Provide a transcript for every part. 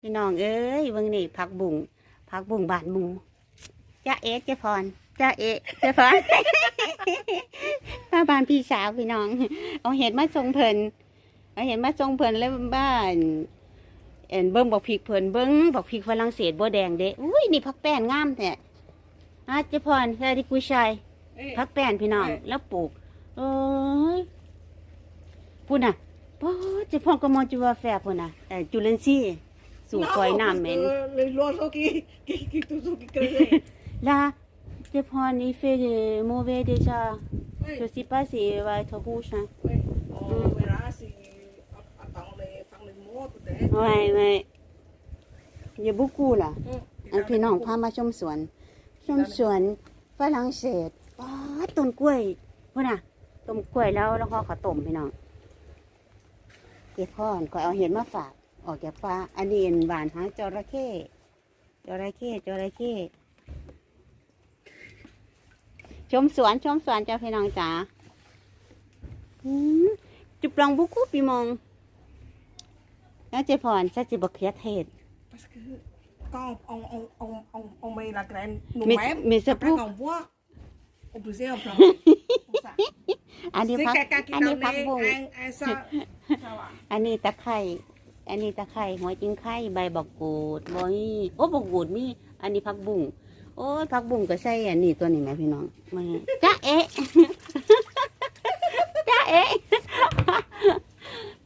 พี่น้องเอ้ยเบิ่งนี่ผักบุ้งผักบุ้งบานหมูจ้าเอ๊ะเจ้าพรจ้าเอ๊ะเจ้าพรมาบ้านพี่สาวพี่น้อง เอาเห็ดมาส่งเพิ่นเอาเห็ดมาส่งเพิ่นแล้วบ้านเอ็นเบิ่งบอกพริกเพิ่นเบิ่งบอกพริกฝรั่งเศสบัวแดงเด้อุ้ยนี่ผักแป้นงามแท้อาเจ้าพรสวัสดีกุยชัย Eh, พักแป้นพี่น้องแล้วปลูกเอ้ยพูดน่ะป้าเจะพ่อก็มองจูว่าแฟพูดน่ะแต่จุลินทรีย์ สู่คอยน้ำเหม็น Les oiseaux qui, qui, qui, toujours qui creusaient. là tes prends il fait de mauvais déjà Oui, je sais pas si va être rouge hein. oui. On verra si attends les faire les mots peut-être. ouais ouais il y a beaucoup là Hum, อันพี่น้องพามาชมสวน ชมสวนฝรั่งเศสป้าดต้นกล้วยพูดน่ะต้นกล้วยแล้วแล้วก็ข้าวต้มพี่น้องเก็บพ่อนก็เอาเห็ดมาฝาก ออกจากป่าอันนี้อันหวานหางจระเข้จระเข้จระเข้ชมสวนชมสวนเจ้าพี่น้องจ๋าอืมจุปลองบุกุปีมอง แล้วเจพรซะจิบกเขือเทศ Parce que quand on, on, on, on, on met la graine Mais- nous-mêmes, mais ça après prouve- qu'on voit, on peut dire on prend. Comme ça. อันนี้ C'est พัก quelqu'un qui อันนี้ donne พักบุ้ง un, un ça, ça va. อันนี้ตะไคร่ อันนี้ตะไคร่หัวจิงไข่ใบบักกูดบอยโอ้บักกูดมี อันนี้ผักบุ้งโอ้ยผักบุ้งก็ใส่อันนี้ตัวนี้ไหมพี่น้องมาจ้าเอ๊ะจ้าเอ๊ะ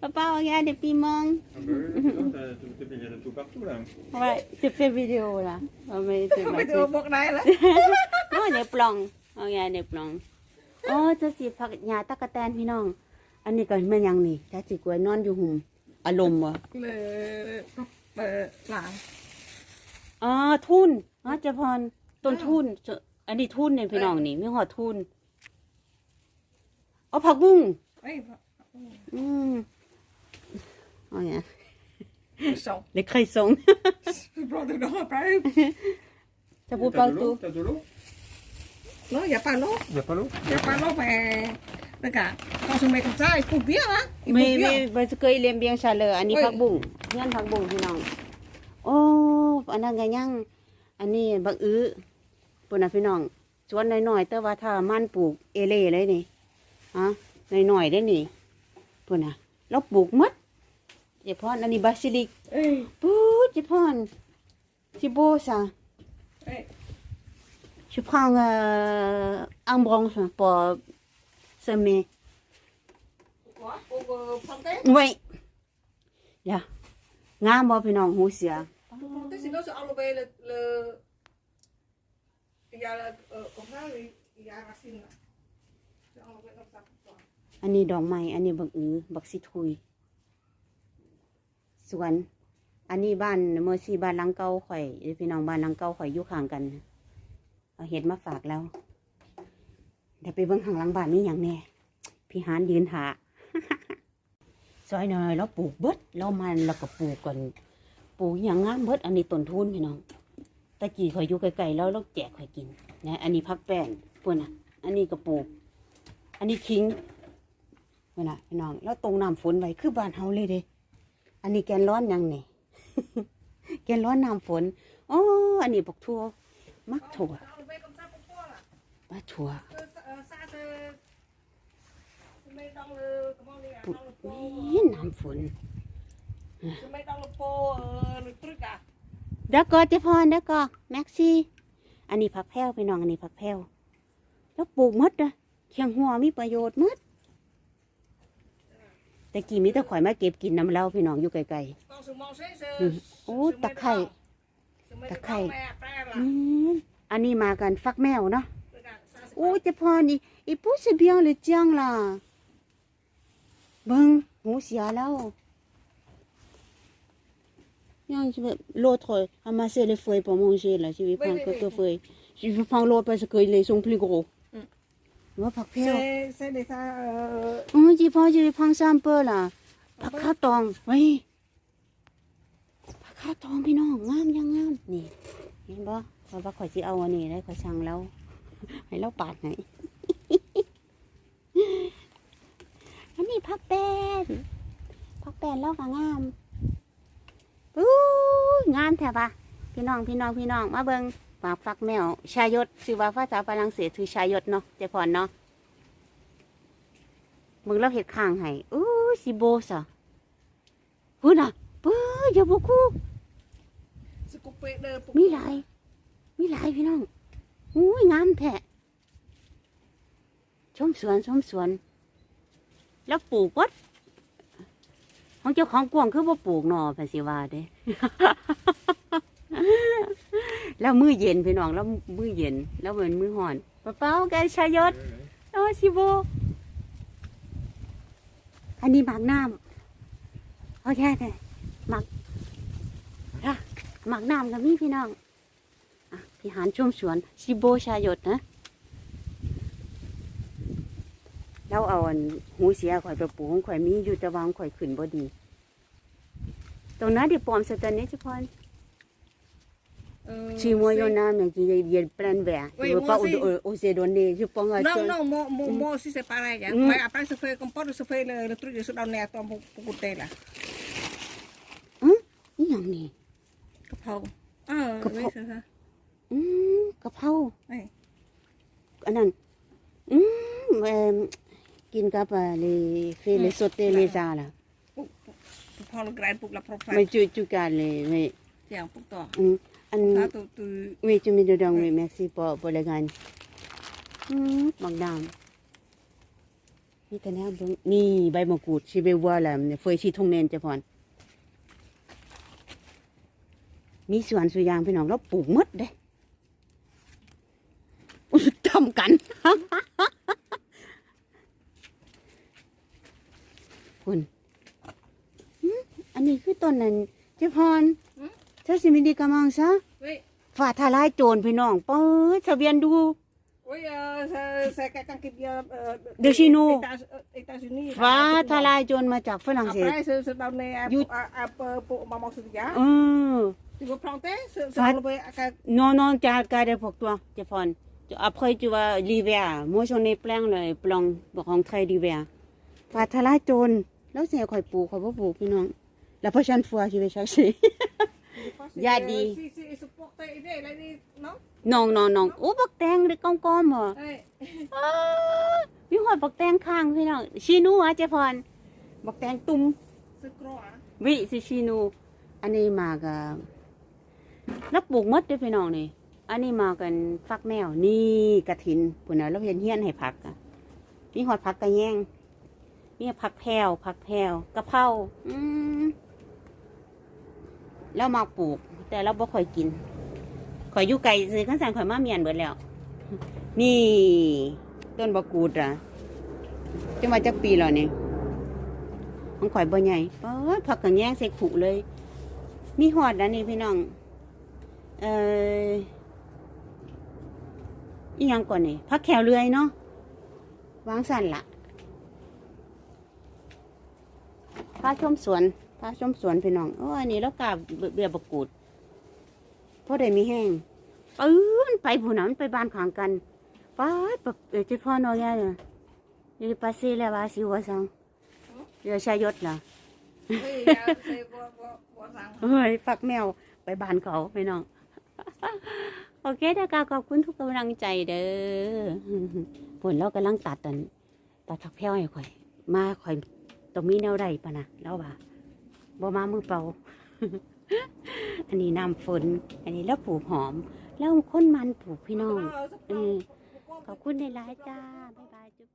ป้าป้าอาแย่เดี๋ยวปีมอง Ah bah oui, non, t'as- t'es baigné de tout partout là. ว่าจะเป็นวิดีโอล่ะเอาไม่จะมา Mais tu vas voir là, là. โอ้ยเดี๋ยวปลองเอาแย่เดี๋ยวปลองโอ้จะสิผักหญ้าตะกะแตนพี่น้อง อันนี้ก็แม่ยังนี่ถ้าสิกล้วยนอนอยู่หุ่ม อารมณ์วะ Le, le, là. อ๋อทุนอ๋อเจพรต้นทุนเจออันนี้ทุนเนี่ยพี่น้องนี่ไม่หอดทุนอ๋อผักบุ้ง Oui, อืมอ๋อเนี่ย le son. เล็กไข่ทรง Je prends dedans après. จะพูด T'as เปล่า de ตู l'eau T'as de l'eau Non, il n'y a pas l'eau. Y a pas l'eau Il n'y a pas l'eau, mais regarde, quand je mets comme ça, il pousse bien, hein. Il ไม่ pousse ไม่ bien. ไม่เคยเลี้ยงเบียงชาเลยอันนี้เอ้ยผักบุ้งเงี้ยนผักบุ้งพี่น้อง โอ้อันนั้นก็ยังอันนี้บักอื้อปุ่นนะพี่น้องสวนน้อยๆแต่ว่าถ้ามันปลูกเอเล่เลยนี่ฮะน้อยๆได้อนี่ปุ่นนะเราปลูกหมดเฉพาะอันนี้บาซิลิก Oui, ปูเฉพาะที่โบซะ oui. Je prends euh, un branche pour semer. Quoi Pour euh, planter Oui. Là. Ngam บ่พี่น้องหูเสีย sơ mê Nguội Dạ Nga mò phải nòng hú xìa Anh này đòn mày, anh này bậc ứ, bậc xịt hùi สวน อันนี้บ้านเมื่อซีบ้านลังเก่าข่อยพี่น้องบ้านลังเก่าข่อยอยู่ข้างกัน เอาเห็ดมาฝากแล้ว เดี๋ยวไปเบิ่งข้างหลังบ้านมีอย่างแน่พี่หานยืนหาซอยหน่อยแล้วปลูกเบิดแล้วมันแล้วก็ปลูกกันปลูกอย่างงามเบิดอันนี้ต้นทุนพี่น้องตะกี้ข่อยอยู่ไกลๆแล้วเราแจกข่อยกินนะอันนี้พักแป้นพวกน่ะ อันนี้ก็ปลูก อันนี้คิงพวกน่ะพี่น้องแล้วตรงน้ำฝนไว้คือบ้านเฮาเลยเด้อันนี้แกนร้อนยังนี่แกนร้อนน้ำฝนอ๋ออันนี้บักทั่วมักถั่วมาถั่ว Que ça, euh, ça, c'est... Tu mets dans le... Comment on dit là, ปุด Dans le pot... นี่ euh, น้ำฝน Tu mets dans le pot euh, le truc, là. เดี๋ยวก็เจพรเดี๋ยวก็แม็กซี่ อันนี้ผักแพรวพี่น้องอันนี้ผักแพรวแล้วปลูกหมดนะเคียงหัวมีประโยชน์หมดแต่กี้มีแต่ข่อยมาเก็บกินน้ำเล้าพี่น้องอยู่ไกล Quand je mangeais, je... Ừ. je- Ô, je mets ta khay. dedans. Je mets Ta dedans, khay. mais après, ๆ là, อืมอันนี้มากันฟักแมวเนาะ regarde, ça, c'est โอ้เจพรนี่อีปูสเบียงเลยจังล่ะ เบิ่งหูเสียแล้วยังจะแบบ l'autre ramasser les feuilles pour manger là je vais Oui, prendre oui, quelques oui. feuilles je vais prendre l'autre parce que les sont plus gros อืมว่าผักแพรว C'est c'est déjà... Euh, โอ้ยจีพอจะไปพังซ้ำเปอร์ล่ะผักข้าวตองไว้ผักข้าวตองพี่น้องงามยังงามนี่เห็นบ่เพราะว่าข่อยสิเอาอันนี้ได้ข่อยสั่งแล้วให้เราปาดให้อัน นี้ผักแป้นผักแป้นแล้วก็งามปุ้งามแท้ปะพี่น้องพี่น้องพี่น้องมาเบิงหมากฟักแมว ชายศชื่อว่าภาษาฝรั่งเศสคือชายศเนาะเจพรเนาะมึงเราเห็ดข้างให้อู้สิโบสะพูดน่ะปื้ออย่าบุกูสกุปเปเดอร์ปุ๊บมีหลายมีหลายพี่น้องอุ้ยงามแท้ชมสวนชมสวน แล้วปลูกวัดของเจ้าของกวางคือว่าปลูกหนอไปสิว่าเด้ แล้วมือเย็นพี่น้องแล้วมือเย็น แล้วเหมือนมือห่อนป้าเป้าแกชายศโอ้สิโบอันนี้หมากน้ำโอเคเลยหมากหมากน้ำกับมีพี่น้องอพี่หานชมสวน สิโบชายศนะ แล้วเอาอันหูเสียข่อยไปปลูกของข่อยมีอยู่แต่วาของข่อยขึ้นบ่ดี ตรงนั้นเดี๋ยวปลอมสแตนเนสพอนเออ Si moi, il y en a, mais qui il y a plein de verres. Oui, je veux moi pas aussi. au- au- oser donner. Je pense à Non, ça. non, moi, moi, moi aussi c'est pareil. Hein. Mm. Mais après, je fais compote, je fais le, le truc, je suis dans le nez, pour, pour goûter là. นี่อย่างนี้ Cái phao. Ah, Cái oui, phao. c'est ça. อืมกะเพรา Oui. อันนั้นอืมเอ่อกินกับอ่าเลยเฟเลยสดเตเลยซาล่ะ Pour, pour, pour prendre le grain pour la propre ไม่จุจุกันเลยไม่ Tiens, pour toi. อืมอัน Là, tu, tu... ไม่จุมีดูดองไม่ merci pour pour le gain อืมบักดามนี่แต่แนวเบิ่งนี่ใบมะกรูดชีเบวัวแหละเนี่ยเฟยชีทงเนนเจ้าพรมีสวนสุยางพี่น้องเราปลูกหมดเด้อุ๊ยทำกันคุณหืมอั นนี้คือต้นนั้นเจ้าพรหืมเธอสิมิดีกำลังซะ Oui. ฝ่าทลายโจรพี่น้องเปิดทะเบียนดู Oui, euh, c'est- c'est quelqu'un qui vient euh, De chez nous. États- euh, États-Unis. ฟ้า Là, ทลายโจรมาจากฝรั่งเศส Après, c'est c'est donné un, You- un, un peu pour maman Sylvia. เออ Tu veux planter C'est c'est Fat- enlevé à quel- non non จะการได้พวกตัวเจะพร après tu vas l'hiver moi j'en ai plein le plan pour rentrer l'hiver ฝ่าทลายโจรแล้วเสียข่อยปลูกข่อยบ่ปลูกพี่น้อง la prochaine fois je vais chercher Je pense que Il y a c'est- des- Si, si, il se porte idée, il a dit non non non non โอ้บักแตงได้กอมๆเหรอ Oui. อ้าวมีหอดบักแตงข้างพี่น้องชีนูอะเจ๊พรบักแตงตุ้ม C'est gros, hein วิสิชีนูอันนี้มากับแล้วปลูกหมดเด้วยพี่น้องนี่ อันนี้มากันฟักแมว นี่กระถินปุ่นน่ะเราเห็นเฮียนให้ผักอะมีหอดผักกระแยงมีผักแพรวผักแพรวกะเพราอืม แล้วมาปลูก แต่เราบ่ค่อยกินข่อยอยู่ไกลซื้อข้างสารข่อยมาเมียนเบิดแล้ว นี่ต้นบะกูดอะจังว่าจักปีแล้วนี่มันข่อยบ่ใหญ่เปิดผักกระแยงใส่ขุเลย มีหอดอันนี้พี่น้อง เอ่ออีหยังก่อนนี่ผักแขวเรือยเนาะวางสั่นละพาชมสวน พาชมสวนพี่น้องโอ้อันนี้แล้วกาเบียบกูดเพราะได้มีแห้งปื้นไปผู้นั้นไปบ้านขางกันป้าดแบบเออเจะพ่อนอยเนี่ยเดี๋ยวไปซีแล้วว่าสิวสังเดี๋ยวชายศล่ะ Oui, il y a- c'est vos- vos- vos enfants. เฮ้ยฝักแมวไปบ้านเขาพี่น้องโอเคนะคะขอบคุณทุกกำลังใจเด้อผลเรากำลังตัดตันตัดผักแพรวให้ข่อย มาข่อยต้องมีแนวใดปะนะแล้วว่า บ่มามือเปล่า อันนี้น้ำฝน อันนี้แล้วปลูกหอม แล้วค้นมันปลูกพี่น้องเออขอบคุณในไลายจ้า บ๊ายบายจุ๊บ